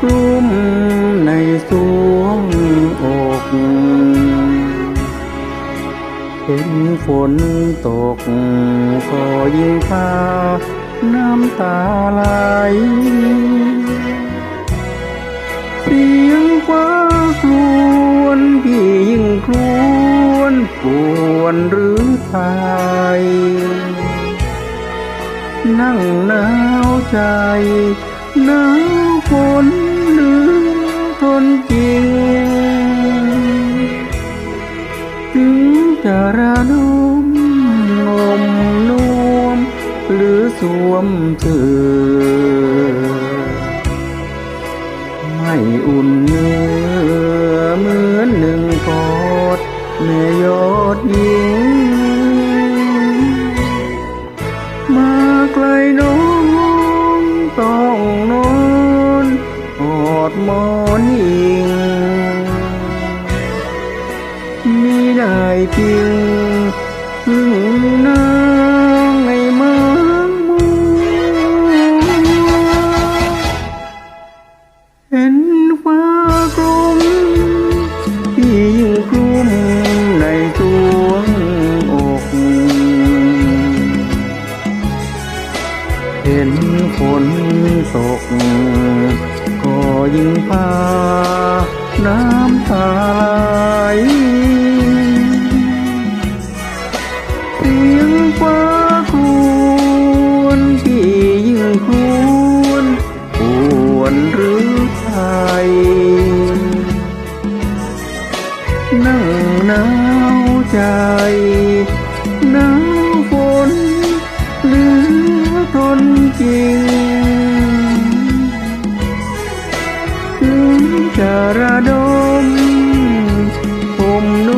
กลุ้มในสวงอกเห็นฝนตกก็ยิ่งพาน้ำตาไหลเสียงฟ้าครวนพี่ยิ่งครวนปวนหรือทย นั่งหนาวใจหนาวฝนหลือทนจริง ถึงจะระดมงมนวม หรือสวมเธอไม่อุ่นเนื้อเหมือนหนึ่งกอดแม่ยอดหญิง พียงพึ่งนางในมังมัเห็นฟ้ากลมพี่ยิ่งกลุ้มในสวงอกเห็นฝนตก ก็ยิ่งพาน้ำตา วนพี่ยิ่งครวนปวนหรือไทยนั่งหนาวใจหนาวฝนเหลือทนจริงถึงจะระดมผมน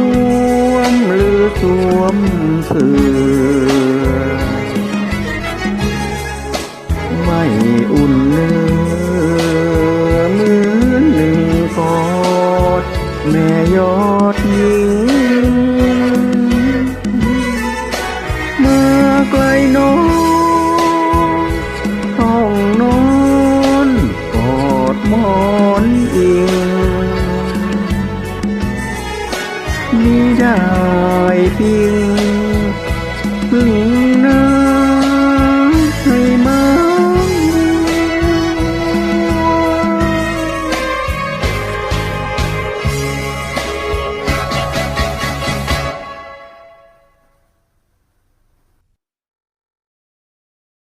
วมหรือสวมเสื้อ อุ่นเนื้อเหมือนหนึ่งกอด แม่ยอดหญิงเมื่อไกลน้องห้องนอนกอดหมอนอิงมิได้เพียง